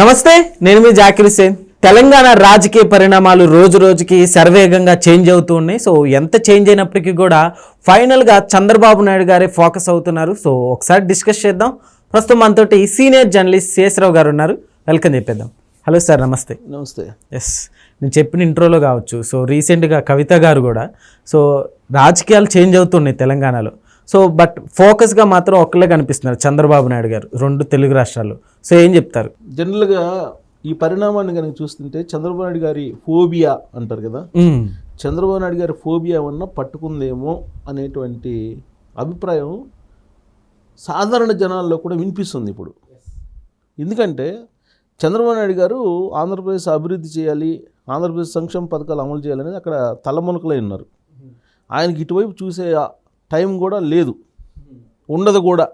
నమస్తే నేను మీ జాకిర్ హుసేన్ తెలంగాణ రాజకీయ పరిణామాలు రోజు రోజుకి శరవేగంగా చేంజ్ అవుతూ ఉన్నాయి. సో ఎంత చేంజ్ అయినప్పటికీ కూడా ఫైనల్గా చంద్రబాబు నాయుడు గారే ఫోకస్ అవుతున్నారు. సో ఒకసారి డిస్కస్ చేద్దాం. ప్రస్తుతం మనతోటి సీనియర్ జర్నలిస్ట్ శేషరావు గారు ఉన్నారు. వెల్కమ్ చెప్పేద్దాం. హలో సార్ నమస్తే. నమస్తే. ఎస్ నేను చెప్పిన ఇంట్రోలో కావచ్చు. సో రీసెంట్గా కవిత గారు కూడా. సో రాజకీయాలు చేంజ్ అవుతున్నాయి తెలంగాణలో. సో బట్ ఫోకస్గా మాత్రం ఒక్కళ్ళే కనిపిస్తున్నారు చంద్రబాబు నాయుడు గారు రెండు తెలుగు రాష్ట్రాలు సో ఏం చెప్తారు? జనరల్గా ఈ పరిణామాన్ని కనుక చూస్తుంటే చంద్రబాబు నాయుడు గారి ఫోబియా అంటారు కదా. చంద్రబాబు నాయుడు గారి ఫోబియా ఉన్న పట్టుకుందేమో అనేటువంటి అభిప్రాయం సాధారణ జనాల్లో కూడా వినిపిస్తుంది ఇప్పుడు. ఎందుకంటే చంద్రబాబు నాయుడు గారు ఆంధ్రప్రదేశ్ అభివృద్ధి చేయాలి ఆంధ్రప్రదేశ్ సంక్షేమ పథకాలు అమలు చేయాలని అక్కడ తలమునకలై ఉన్నారు. ఆయనకి ఇటువైపు చూసే టైం కూడా లేదు. ఉండదు కూడా.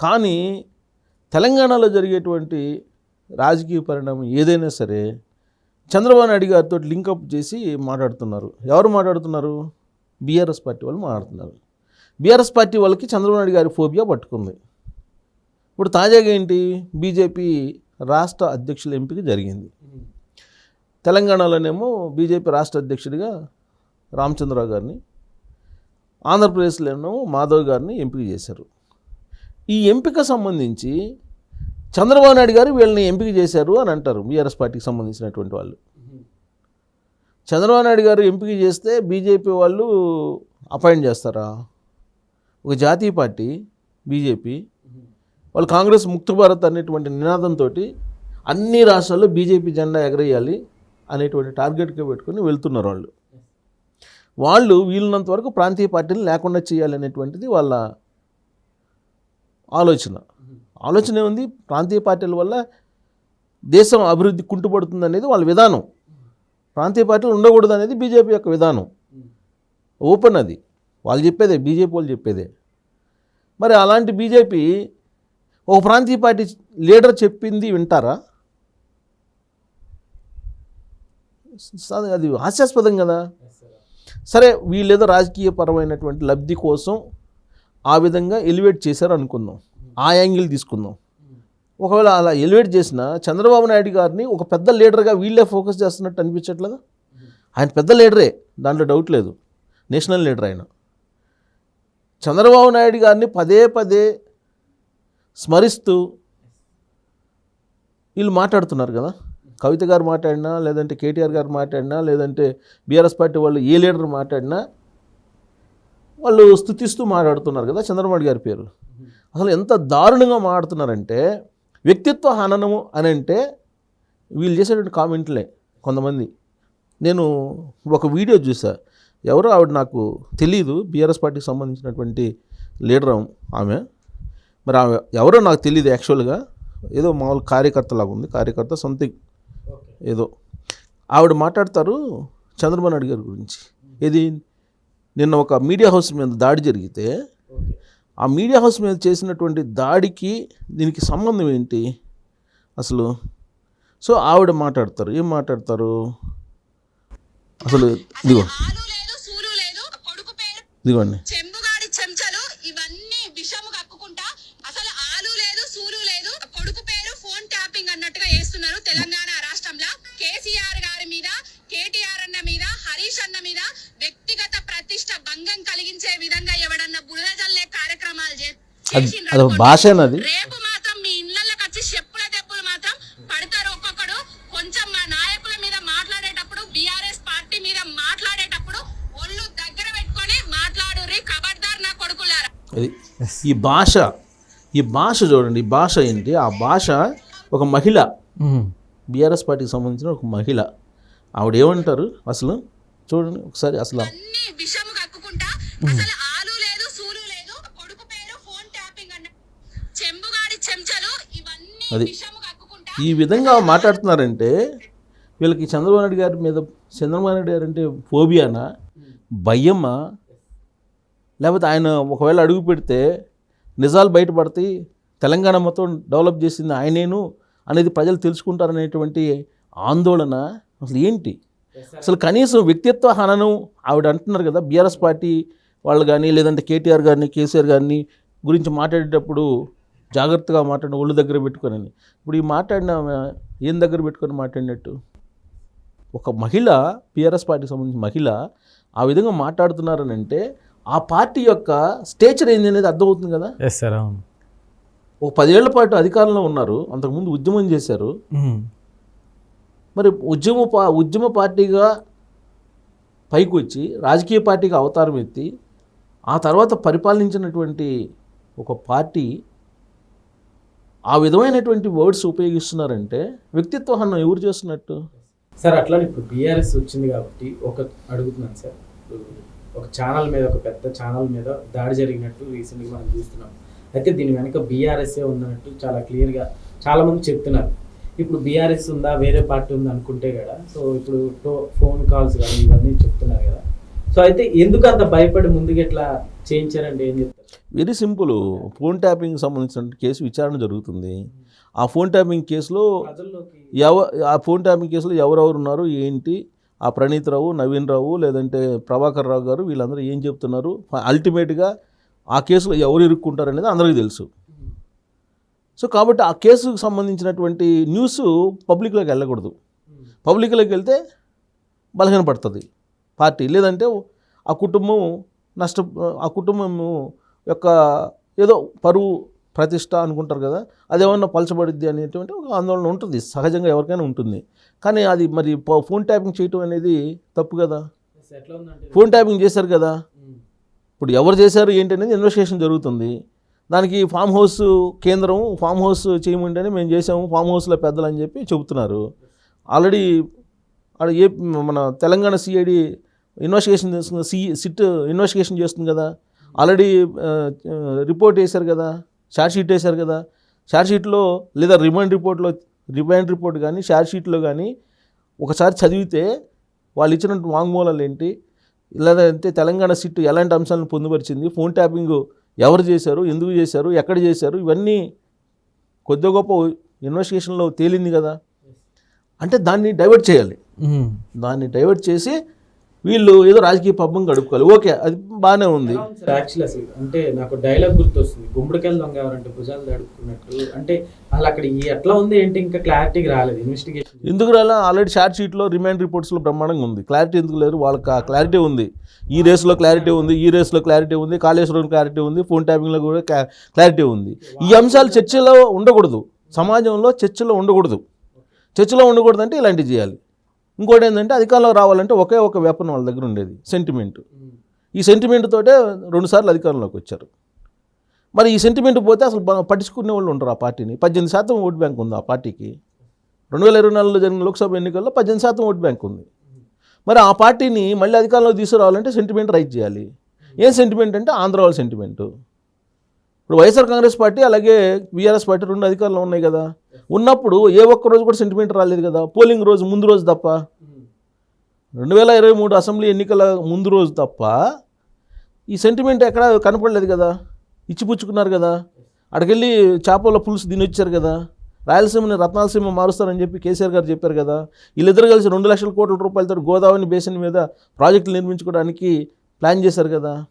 కానీ తెలంగాణలో జరిగేటువంటి రాజకీయ పరిణామం ఏదైనా సరే చంద్రబాబు నాయుడు గారితో లింకప్ చేసి మాట్లాడుతున్నారు. ఎవరు మాట్లాడుతున్నారు? బీఆర్ఎస్ పార్టీ వాళ్ళు మాట్లాడుతున్నారు. బీఆర్ఎస్ పార్టీ వాళ్ళకి చంద్రబాబు నాయుడు గారి ఫోబియా పట్టుకుంది. ఇప్పుడు తాజాగా ఏంటి? బీజేపీ రాష్ట్ర అధ్యక్షుల ఎంపిక జరిగింది. తెలంగాణలోనేమో బీజేపీ రాష్ట్ర అధ్యక్షుడిగా రామచంద్రరావు గారిని ఆంధ్రప్రదేశ్లోనూ మాధవ్ గారిని ఎంపిక చేశారు. ఈ ఎంపిక సంబంధించి చంద్రబాబు నాయుడు గారు వీళ్ళని ఎంపిక చేశారు అని అంటారు బీఆర్ఎస్ పార్టీకి సంబంధించినటువంటి వాళ్ళు. చంద్రబాబు నాయుడు గారు ఎంపిక చేస్తే బీజేపీ వాళ్ళు అపాయింట్ చేస్తారా? ఒక జాతీయ పార్టీ బీజేపీ వాళ్ళు కాంగ్రెస్ ముక్త భారత్ అనేటువంటి నినాదంతో అన్ని రాష్ట్రాల్లో బీజేపీ జెండా ఎగరేయాలి అనేటువంటి టార్గెట్గా పెట్టుకొని వెళ్తున్నారు వాళ్ళు. వాళ్ళు వీలున్నంత వరకు ప్రాంతీయ పార్టీలు లేకుండా చేయాలి అనేటువంటిది వాళ్ళ ఆలోచన. ఆలోచన ఏముంది? ప్రాంతీయ పార్టీల వల్ల దేశం అభివృద్ధి కుంటుపడుతుంది అనేది వాళ్ళ విధానం. ప్రాంతీయ పార్టీలు ఉండకూడదు అనేది బీజేపీ యొక్క విధానం. ఓపెన్ అది. వాళ్ళు చెప్పేదే బీజేపీ వాళ్ళు చెప్పేదే. మరి అలాంటి బీజేపీ ఒక ప్రాంతీయ పార్టీ లీడర్ చెప్పింది వింటారా? అది హాస్యాస్పదం కదా. సరే వీళ్ళేదో రాజకీయ పరమైనటువంటి లబ్ధి కోసం ఆ విధంగా ఎలివేట్ చేశారు అనుకుందాం. ఆ యాంగిల్ తీసుకుందాం. ఒకవేళ అలా ఎలివేట్ చేసిన చంద్రబాబు నాయుడు గారిని ఒక పెద్ద లీడర్గా వీళ్ళే ఫోకస్ చేస్తున్నట్టు అనిపించట్లేదా? ఆయన పెద్ద లీడరే దాంట్లో డౌట్ లేదు. నేషనల్ లీడర్ ఆయన. చంద్రబాబు నాయుడు గారిని పదే పదే స్మరిస్తూ వీళ్ళు మాట్లాడుతున్నారు కదా. కవిత గారు మాట్లాడినా లేదంటే కేటీఆర్ గారు మాట్లాడినా లేదంటే బీఆర్ఎస్ పార్టీ వాళ్ళు ఏ లీడర్ మాట్లాడినా వాళ్ళు స్థుతిస్తూ మాట్లాడుతున్నారు కదా చంద్రబాబు గారి పేరు అసలు ఎంత దారుణంగా మాట్లాడుతున్నారంటే వ్యక్తిత్వ హననము అని అంటే వీళ్ళు చేసేటువంటి కామెంట్లే కొంతమంది. నేను ఒక వీడియో చూసా. ఎవరో ఆవిడ నాకు తెలియదు బీఆర్ఎస్ పార్టీకి సంబంధించినటువంటి లీడర్ ఆమె. మరి ఆమె ఎవరో నాకు తెలియదు యాక్చువల్గా. ఏదో మామూలు కార్యకర్త లాగా ఉంది. కార్యకర్త సంథింగ్. ఏదో. ఆవిడ మాట్లాడతారు చంద్రబాబు నాయుడు గారి గురించి. ఇది నిన్న ఒక మీడియా హౌస్ మీద దాడి జరిగితే ఆ మీడియా హౌస్ మీద చేసినటువంటి దాడికి దీనికి సంబంధం ఏంటి? అసలు సో ఆవిడ మాట్లాడతారు. ఏం మాట్లాడతారు? అసలు ఇదిగో. ఇదిగోండి చెంబుగాడి చెంచలు ఇవన్నీ విషము కక్కుకుంటా అసలు ఆలు లేదు సూలు లేదు కొడుకు పేరు ఫోన్ ట్యాపింగ్ అన్నట్టుగా వేస్తున్నారు తెలంగాణ రాష్ట్రంలో కేసీఆర్ గారి మీద కేటీఆర్ అన్న మీద హరీష్ అన్న మీద వ్యక్తిగత ప్రతిష్ట భంగం కలిగించే విధంగా ఎవడన్నా బురద జల్లే కార్యక్రమాలు చే- అది చేసిండ్రు అదొక అనుకోండి. భాషేనది రేపు మాత్రం మీ ఇళ్ళకి వచ్చి చెప్పుల దెబ్బలు మాత్రం పడతారు ఒక్కొక్కడు. కొంచెం మా నాయకుల మీద మాట్లాడేటప్పుడు బీఆర్ఎస్ పార్టీ మీద మాట్లాడేటప్పుడు ఒళ్ళు దగ్గర పెట్టుకొని మాట్లాడు ఖబర్దార్ నా కొడుకులారా. అది ఈ భాష ఈ భాష చూడండి ఈ భాష ఏంటి? ఆ భాష ఒక మహిళ. బీఆర్ఎస్ పార్టీకి సంబంధించిన ఒక మహిళ. ఆవిడ ఏమంటారు అసలు? చూడండి ఒకసారి అసలు. అసలు ఆలు లేదు సూలు లేదు కొడుకు పేరు ఫోన్ ట్యాపింగ్ అన్న. చెంబుగాడి చెంచలు ఇవన్నీ అది. విషము కక్కుకుంటా. ఈ విధంగా మాట్లాడుతున్నారంటే వీళ్ళకి చంద్రబాబు నాయుడు గారి మీద చంద్రబాబు నాయుడు గారు అంటే ఫోబియానా? భయమా? లేకపోతే ఆయన ఒకవేళ అడుగు పెడితే నిజాలు బయటపడతాయి తెలంగాణ మొత్తం డెవలప్ చేసింది ఆయనేను అనేది ప్రజలు తెలుసుకుంటారనేటువంటి ఆందోళన అసలు ఏంటి? అసలు కనీసం వ్యక్తిత్వ హననం ఆవిడ అంటున్నారు కదా బీఆర్ఎస్ పార్టీ వాళ్ళు కానీ లేదంటే కేటీఆర్ గారిని కేసీఆర్ గారిని గురించి మాట్లాడేటప్పుడు జాగ్రత్తగా మాట్లాడిన ఒళ్ళు దగ్గర పెట్టుకొని ఇప్పుడు ఈ మాట్లాడిన ఏం దగ్గర పెట్టుకొని మాట్లాడినట్టు? ఒక మహిళ పిఆర్ఎస్ పార్టీకి సంబంధించిన మహిళ ఆ విధంగా మాట్లాడుతున్నారని అంటే ఆ పార్టీ యొక్క స్టేచర్ ఏంది అనేది అర్థమవుతుంది కదా? ఎస్ సార్ అవును. ఒక పదేళ్ళ పాటు అధికారంలో ఉన్నారు అంతకుముందు ఉద్యమం చేశారు. మరి ఉద్యమ పా ఉద్యమ పార్టీగా పైకి వచ్చి రాజకీయ పార్టీగా అవతారం ఎత్తి ఆ తర్వాత పరిపాలించినటువంటి ఒక పార్టీ ఆ విధమైనటువంటి వర్డ్స్ ఉపయోగిస్తున్నారంటే వ్యక్తిత్వ హనం ఎవరు చేస్తున్నట్టు? సార్ అట్లా ఇప్పుడు బీఆర్ఎస్ వచ్చింది కాబట్టి ఒక అడుగుతున్నాను సార్. ఒక ఛానల్ మీద ఒక పెద్ద ఛానల్ మీద దాడి జరిగినట్టు రీసెంట్గా మనం చూస్తున్నాం. అయితే దీని వెనక బీఆర్ఎస్ఏ ఉందన్నట్టు చాలా క్లియర్గా చాలామంది చెప్తున్నారు. ఇప్పుడు బీఆర్ఎస్ ఉందా వేరే పార్టీ ఉందా అనుకుంటే కదా సో ఇప్పుడు టో- ఫోన్ కాల్స్ కానీ ఇవన్నీ చెప్తున్నారు కదా. సో అయితే ఎందుకు అంత భయపడి ముందుకు ఎట్లా చేయించారంటే ఏం చెప్తారు? Very simple. ఫోన్ ట్యాపింగ్ సంబంధించిన కేసు విచారణ జరుగుతుంది. ఆ ఫోన్ ట్యాపింగ్ కేసులో ఎవ ఆ ఫోన్ ట్యాపింగ్ కేసులో ఎవరెవరు ఉన్నారు ఏంటి? ఆ ప్రణీత్ రావు నవీన్ రావు లేదంటే ప్రభాకర్ రావు గారు వీళ్ళందరూ ఏం చెప్తున్నారు? అల్టిమేట్గా ఆ కేసులో ఎవరు ఇరుక్కుంటారు అనేది అందరికీ తెలుసు. సో కాబట్టి ఆ కేసుకు సంబంధించినటువంటి న్యూస్ పబ్లిక్లోకి వెళ్ళకూడదు. పబ్లిక్లోకి వెళ్తే బలహీనపడుతుంది. పార్టీ. లేదంటే ఆ కుటుంబం నష్ట ఆ కుటుంబం యొక్క ఏదో పరువు ప్రతిష్ట అనుకుంటారు కదా అదేమన్నా పలచబడిద్ది అనేటువంటి ఒక ఆందోళన ఉంటుంది సహజంగా ఎవరికైనా ఉంటుంది. కానీ అది మరి ఫోన్ ట్యాపింగ్ చేయటం అనేది తప్పు కదా. ఫోన్ ట్యాపింగ్ చేశారు కదా. ఇప్పుడు ఎవరు చేశారు ఏంటి అనేది ఇన్వెస్టిగేషన్ జరుగుతుంది. దానికి ఫామ్ హౌస్ కేంద్రం ఫామ్ హౌస్ చేయమంటేనే మేము చేసాము ఫామ్ హౌస్లో పెద్దలు అని చెప్పి చెబుతున్నారు. ఆల్రెడీ ఏ మన తెలంగాణ సిఐడి ఇన్వెస్టిగేషన్ చేస్తుంది సి సిట్ ఇన్వెస్టిగేషన్ చేస్తుంది కదా. ఆల్రెడీ రిపోర్ట్ వేశారు కదా షార్ట్ షీట్ వేశారు కదా. షార్ట్ షీట్లో లేదా రిమైండ్ రిపోర్ట్లో రిమైండ్ రిపోర్ట్ కానీ షార్ట్ షీట్లో కానీ ఒకసారి చదివితే వాళ్ళు ఇచ్చినట్టు వాంగ్మూలాలు ఏంటి? లేదంటే తెలంగాణ సిట్ ఎలాంటి అంశాలను పొందుపరిచింది? ఫోన్ ట్యాపింగ్ ఎవరు చేశారు? ఎందుకు చేశారు? ఎక్కడ చేశారు? ఇవన్నీ కొద్ది గొప్ప ఇన్వెస్టిగేషన్లో తేలింది కదా. అంటే దాన్ని డైవర్ట్ చేయాలి. దాన్ని డైవర్ట్ చేసి వీళ్ళు ఏదో రాజకీయ పబ్బం గడుపుకోవాలి. ఓకే అది బాగానే ఉంది. యాక్చువల్ అసలు. అంటే నాకు డైలాగ్ గుర్తొస్తుంది. గుమ్మడికాయలు దొంగ ఎవరంటే భుజాలు తడుపుకున్నట్టు. అంటే అలా అక్కడ ఎట్లా ఉంది ఏంటి? ఇంకా క్లారిటీగా రాలేదు. ఇన్వెస్టిగేషన్ ఎందుకు రాలా? ఆల్రెడీ షార్ట్ షీట్లో రిమైండ్ రిపోర్ట్స్లో బ్రహ్మాండంగా ఉంది. క్లారిటీ ఎందుకు లేదు? వాళ్ళకి ఆ క్లారిటీ ఉంది. ఈ రేస్లో క్లారిటీ ఉంది ఈ రేస్లో క్లారిటీ ఉంది కాళేశ్వరం క్లారిటీ ఉంది ఫోన్ ట్యాపింగ్లో కూడా క్లా- క్లారిటీ ఉంది. ఈ అంశాలు చర్చలో ఉండకూడదు. సమాజంలో చర్చలో ఉండకూడదు. చర్చలో ఉండకూడదు అంటే ఇలాంటివి చేయాలి. ఇంకోటి ఏంటంటే అధికారంలో రావాలంటే ఒకే ఒక వెపన్ వాళ్ళ దగ్గర ఉండేది సెంటిమెంట్ ఈ సెంటిమెంట్ తోటే రెండుసార్లు అధికారంలోకి వచ్చారు. మరి ఈ సెంటిమెంట్ పోతే అసలు పట్టించుకునే వాళ్ళు ఉండరు ఆ పార్టీని. పద్దెనిమిది శాతం ఓట్ బ్యాంక్ ఉంది ఆ పార్టీకి. రెండు వేల ఇరవై నాలుగులో జరిగిన లోక్సభ ఎన్నికల్లో పద్దెనిమిది శాతం ఓట్ బ్యాంక్ ఉంది. మరి ఆ పార్టీని మళ్ళీ అధికారంలో తీసుకురావాలంటే సెంటిమెంట్ రైట్ చేయాలి. ఏం సెంటిమెంట్ అంటే ఆంధ్ర వాళ్ళ సెంటిమెంటు ఇప్పుడు వైఎస్ఆర్ కాంగ్రెస్ పార్టీ అలాగే బీఆర్ఎస్ పార్టీ రెండు అధికారులు ఉన్నాయి కదా. ఉన్నప్పుడు ఏ ఒక్క రోజు కూడా సెంటిమెంట్ రాలేదు కదా. పోలింగ్ రోజు ముందు రోజు తప్ప. రెండు వేల ఇరవై మూడు అసెంబ్లీ ఎన్నికల ముందు రోజు తప్ప ఈ సెంటిమెంట్ ఎక్కడ కనపడలేదు కదా. ఇచ్చిపుచ్చుకున్నారు కదా. అక్కడికెళ్ళి చేపల పులుసు దీని కదా. రాయలసీమని రత్నాలసీమ మారుస్తారని చెప్పి కేసీఆర్ గారు చెప్పారు కదా. వీళ్ళిద్దరు కలిసి రెండు లక్షల కోట్ల రూపాయలతో గోదావరి బేసిన్ మీద ప్రాజెక్టులు నిర్మించుకోవడానికి ప్లాన్ చేశారు కదా.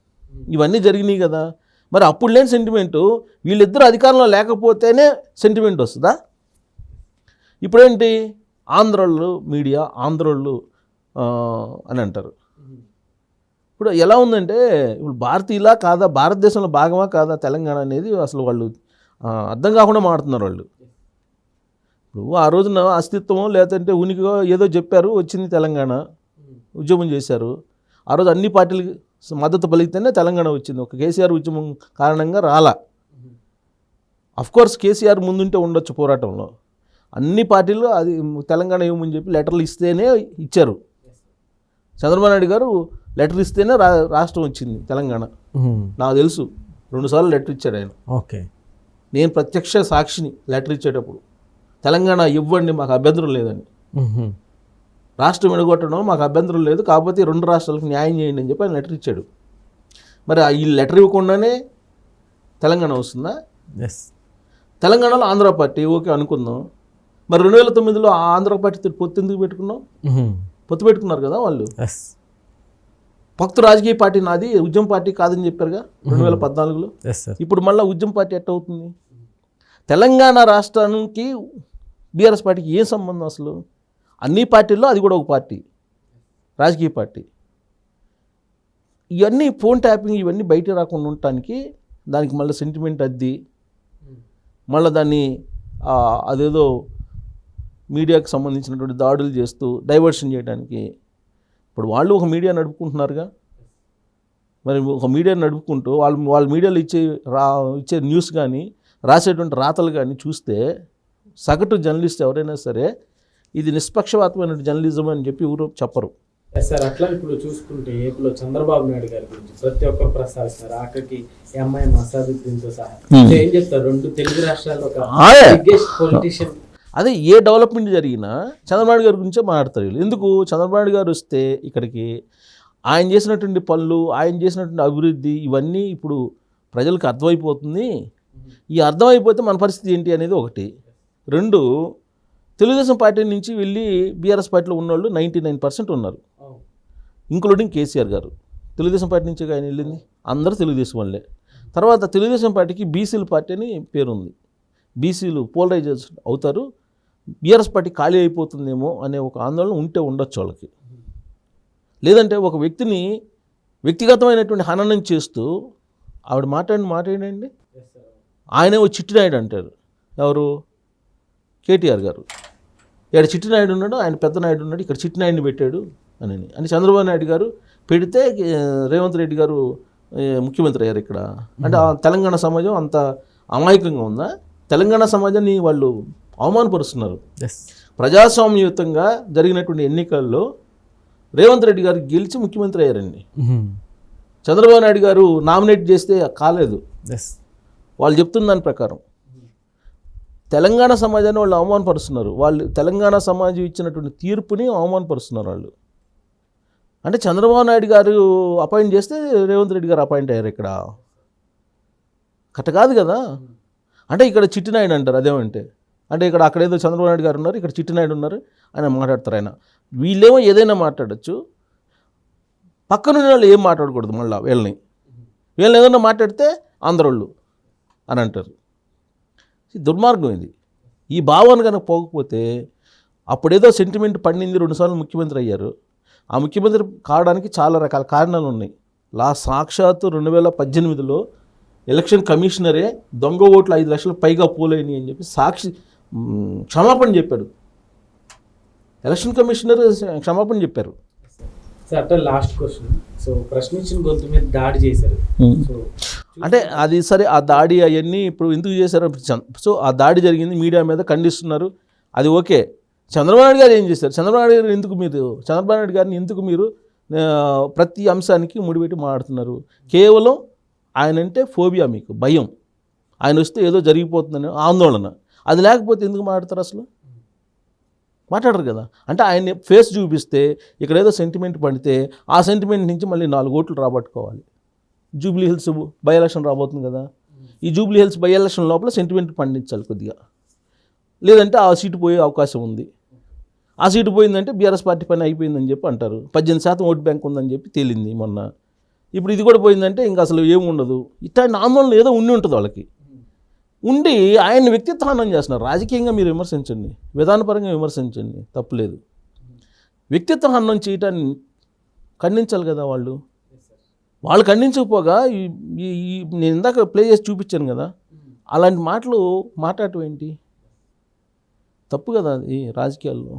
ఇవన్నీ జరిగినాయి కదా. మరి అప్పుడు లేని సెంటిమెంటు వీళ్ళిద్దరు అధికారంలో లేకపోతేనే సెంటిమెంట్ వస్తుందా? ఇప్పుడేంటి? ఆంధ్రోళ్ళు మీడియా ఆంధ్రోళ్ళు అని అంటారు. ఇప్పుడు ఎలా ఉందంటే ఇప్పుడు భారతీయులా కాదా భారతదేశంలో భాగమా కాదా తెలంగాణ అనేది అసలు వాళ్ళు అర్థం కాకుండా మాడుతున్నారు వాళ్ళు. ఇప్పుడు ఆ రోజున అస్తిత్వం లేదంటే ఉనికిగా ఏదో చెప్పారు వచ్చింది తెలంగాణ ఉద్యమం చేశారు. ఆ రోజు అన్ని పార్టీలకి మద్దతు పలికితేనే తెలంగాణ వచ్చింది. ఒక కేసీఆర్ ఉద్యమం కారణంగా రాలా. కోర్స్ కేసీఆర్ ముందుంటే ఉండొచ్చు పోరాటంలో. అన్ని పార్టీలు అది తెలంగాణ ఇవ్వమని చెప్పి లెటర్లు ఇస్తేనే ఇచ్చారు. చంద్రబాబు నాయుడు గారు లెటర్ ఇస్తేనే రా రాష్ట్రం వచ్చింది తెలంగాణ. నాకు తెలుసు. రెండుసార్లు లెటర్ ఇచ్చాడు ఆయన. ఓకే. నేను ప్రత్యక్ష సాక్షిని లెటర్ ఇచ్చేటప్పుడు. తెలంగాణ ఇవ్వండి మాకు అభ్యంతరం లేదని. రాష్ట్రం విడగొట్టడం మాకు అభ్యంతరం లేదు కాకపోతే రెండు రాష్ట్రాలకు న్యాయం చేయండి అని చెప్పి ఆయన లెటర్ ఇచ్చాడు. మరి ఆ ఈ లెటర్ ఇవ్వకుండానే తెలంగాణ వస్తుందా? ఎస్ తెలంగాణలో ఆంధ్ర పార్టీ ఓకే అనుకుందాం. మరి రెండు వేల తొమ్మిదిలో ఆంధ్ర పార్టీ పొత్తు ఎందుకు పెట్టుకున్నాం? పొత్తు పెట్టుకున్నారు కదా వాళ్ళు. ఎస్ భక్తు రాజకీయ పార్టీ నాది ఉద్యమ పార్టీ కాదని చెప్పారుగా రెండు వేల పద్నాలుగులో. ఇప్పుడు మళ్ళీ ఉద్యమ పార్టీ ఎట్ట అవుతుంది? తెలంగాణ రాష్ట్రానికి బీఆర్ఎస్ పార్టీకి ఏం సంబంధం అసలు? అన్ని పార్టీల్లో అది కూడా ఒక పార్టీ. రాజకీయ పార్టీ. ఇవన్నీ ఫోన్ ట్యాపింగ్ ఇవన్నీ బయట రాకుండా ఉండటానికి దానికి మళ్ళీ సెంటిమెంట్ అద్ది. మళ్ళీ దాన్ని అదేదో మీడియాకు సంబంధించినటువంటి దాడులు చేస్తూ డైవర్షన్ చేయడానికి ఇప్పుడు వాళ్ళు ఒక మీడియా నడుపుకుంటున్నారుగా. మరి ఒక మీడియా నడుపుకుంటూ వాళ్ళు వాళ్ళ మీడియాలో ఇచ్చే రా ఇచ్చే న్యూస్ కానీ రాసేటువంటి రాతలు కానీ చూస్తే సగటు జర్నలిస్ట్ ఎవరైనా సరే ఇది నిష్పక్షపాతమైన జర్నలిజం అని చెప్పి ఎవరు చెప్పరు. సార్ అట్లా ఇప్పుడు చూసుకుంటే ఏపీలో చంద్రబాబు నాయుడు గారి గురించి ప్రతి ఒక్కరు ప్రస్తావిస్తున్నారు ఆఖరికి ఎంఐ అసాదుద్దీన్తో సహా. ఏం చెప్తారు? రెండు తెలుగు రాష్ట్రాల్లో. బిగ్గెస్ట్ పొలిటీషియన్ అదే ఏ డెవలప్మెంట్ జరిగినా చంద్రబాబు గారి గురించే మాట్లాడతారు ఎందుకు? చంద్రబాబు గారు వస్తే ఇక్కడికి ఆయన చేసినటువంటి పనులు ఆయన చేసినటువంటి అభివృద్ధి ఇవన్నీ ఇప్పుడు ప్రజలకు అర్థమైపోతుంది. ఈ అర్థమైపోతే మన పరిస్థితి ఏంటి అనేది ఒకటి. రెండు తెలుగుదేశం పార్టీ నుంచి వెళ్ళి బీఆర్ఎస్ పార్టీలో ఉన్నవాళ్ళు నైంటీ నైన్ పర్సెంట్ ఉన్నారు. ఇంక్లూడింగ్ కేసీఆర్ గారు. తెలుగుదేశం పార్టీ నుంచి ఆయన వెళ్ళింది. అందరూ తెలుగుదేశం వాళ్ళే. తర్వాత తెలుగుదేశం పార్టీకి బీసీల పార్టీ అని పేరుంది. బీసీలు పోలరైజర్స్ అవుతారు. బీఆర్ఎస్ పార్టీ ఖాళీ అయిపోతుందేమో అనే ఒక ఆందోళన ఉంటే ఉండొచ్చు వాళ్ళకి. లేదంటే ఒక వ్యక్తిని వ్యక్తిగతమైనటువంటి హననం చేస్తూ ఆవిడ మాట్లాడిన మాట ఏంటండి? ఆయనే ఓ చిట్టినాయుడు అంటారు. ఎవరు? కేటీఆర్ గారు. ఇక్కడ చిట్టినాయుడు ఉన్నాడు ఆయన పెద్ద నాయుడు ఉన్నాడు ఇక్కడ చిట్టినాయుడిని పెట్టాడు అని. అని చంద్రబాబు నాయుడు గారు పెడితే రేవంత్ రెడ్డి గారు ముఖ్యమంత్రి అయ్యారు ఇక్కడ. అంటే ఆ తెలంగాణ సమాజం అంత అమాయకంగా ఉందా? తెలంగాణ సమాజాన్ని వాళ్ళు అవమానపరుస్తున్నారు. ప్రజాస్వామ్యయుతంగా జరిగినటువంటి ఎన్నికల్లో రేవంత్ రెడ్డి గారు గెలిచి ముఖ్యమంత్రి అయ్యారండి. చంద్రబాబు నాయుడు గారు నామినేట్ చేస్తే కాలేదు. వాళ్ళు చెప్తున్న దాని ప్రకారం. తెలంగాణ సమాజాన్ని వాళ్ళు అవమానపరుస్తున్నారు. వాళ్ళు తెలంగాణ సమాజం ఇచ్చినటువంటి తీర్పుని అవమానపరుస్తున్నారు వాళ్ళు. అంటే చంద్రబాబు నాయుడు గారు అపాయింట్ చేస్తే రేవంత్ రెడ్డి గారు అపాయింట్ అయ్యారు ఇక్కడ. కట్ట కాదు కదా? అంటే ఇక్కడ చిట్టినాయుడు అంటారు అదేమంటే. అంటే ఇక్కడ అక్కడ ఏదో చంద్రబాబు నాయుడు గారు ఉన్నారు ఇక్కడ చిట్టినాయుడు ఉన్నారు ఆయన మాట్లాడతారు ఆయన. వీళ్ళేమో ఏదైనా మాట్లాడచ్చు. పక్కన వాళ్ళు ఏం మాట్లాడకూడదు మళ్ళీ వీళ్ళని. వీళ్ళని ఏదైనా మాట్లాడితే ఆంధ్రోళ్ళు అని అంటారు. దుర్మార్గం ఇది ఈ భావన కనుక పోకపోతే అప్పుడేదో సెంటిమెంట్ పండింది రెండుసార్లు ముఖ్యమంత్రి అయ్యారు. ఆ ముఖ్యమంత్రి కావడానికి చాలా రకాల కారణాలు ఉన్నాయి. లా సాక్షాత్తు రెండు వేల పద్దెనిమిదిలో ఎలక్షన్ కమిషనరే దొంగ ఓట్లు ఐదు లక్షల పైగా పోలేని అని చెప్పి సాక్షి క్షమాపణ చెప్పాడు. ఎలక్షన్ కమిషనర్ క్షమాపణ చెప్పారు. సార్ లాస్ట్ క్వశ్చన్ సో ప్రశ్నించిన గొంతు మీద దాడి చేశారు. సో అంటే అది సరే ఆ దాడి అవన్నీ ఇప్పుడు ఎందుకు చేశారు సో ఆ దాడి జరిగింది మీడియా మీద ఖండిస్తున్నారు. అది ఓకే. చంద్రబాబు నాయుడు గారు ఏం చేశారు? చంద్రబాబు నాయుడు గారు ఎందుకు మీరు చంద్రబాబు నాయుడు గారిని ఎందుకు మీరు ప్రతి అంశానికి ముడిపెట్టి మాట్లాడుతున్నారు? కేవలం ఆయన అంటే ఫోబియా మీకు భయం. ఆయన వస్తే ఏదో జరిగిపోతుందని ఆందోళన. అది లేకపోతే ఎందుకు మాట్లాడతారు అసలు? మాట్లాడరు కదా. అంటే ఆయన ఫేస్ చూపిస్తే ఇక్కడ ఏదో సెంటిమెంట్ పడితే ఆ సెంటిమెంట్ నుంచి మళ్ళీ నాలుగు ఓట్లు రాబట్టుకోవాలి. జూబ్లీ హిల్స్ బై ఎలక్షన్ రాబోతుంది కదా. ఈ జూబ్లీ హిల్స్ బై ఎలక్షన్ లోపల సెంటిమెంట్ పండించాలి కొద్దిగా. లేదంటే ఆ సీటు పోయే అవకాశం ఉంది. ఆ సీటు పోయిందంటే బీఆర్ఎస్ పార్టీ పని అయిపోయిందని చెప్పి అంటారు. పద్దెనిమిది శాతం ఓట్ బ్యాంక్ ఉందని చెప్పి తేలింది మొన్న. ఇప్పుడు ఇది కూడా పోయిందంటే ఇంకా అసలు ఏముండదు ఇట్లా ఇట్లాంటి ఆందోళన ఏదో ఉండి ఉంటుంది వాళ్ళకి. ఉండి ఆయన వ్యక్తిత్వానం చేస్తున్నారు. రాజకీయంగా మీరు విమర్శించండి. విధానపరంగా విమర్శించండి. తప్పులేదు. వ్యక్తిత్వ హన్నం చేయటాన్ని ఖండించాలి కదా వాళ్ళు. వాళ్ళు ఖండించకపోగా ఈ- నేను ఇందాక ప్లే చేసి చూపించాను కదా అలాంటి మాటలు మాట్లాడటం ఏంటి? తప్పు కదా అది రాజకీయాల్లో.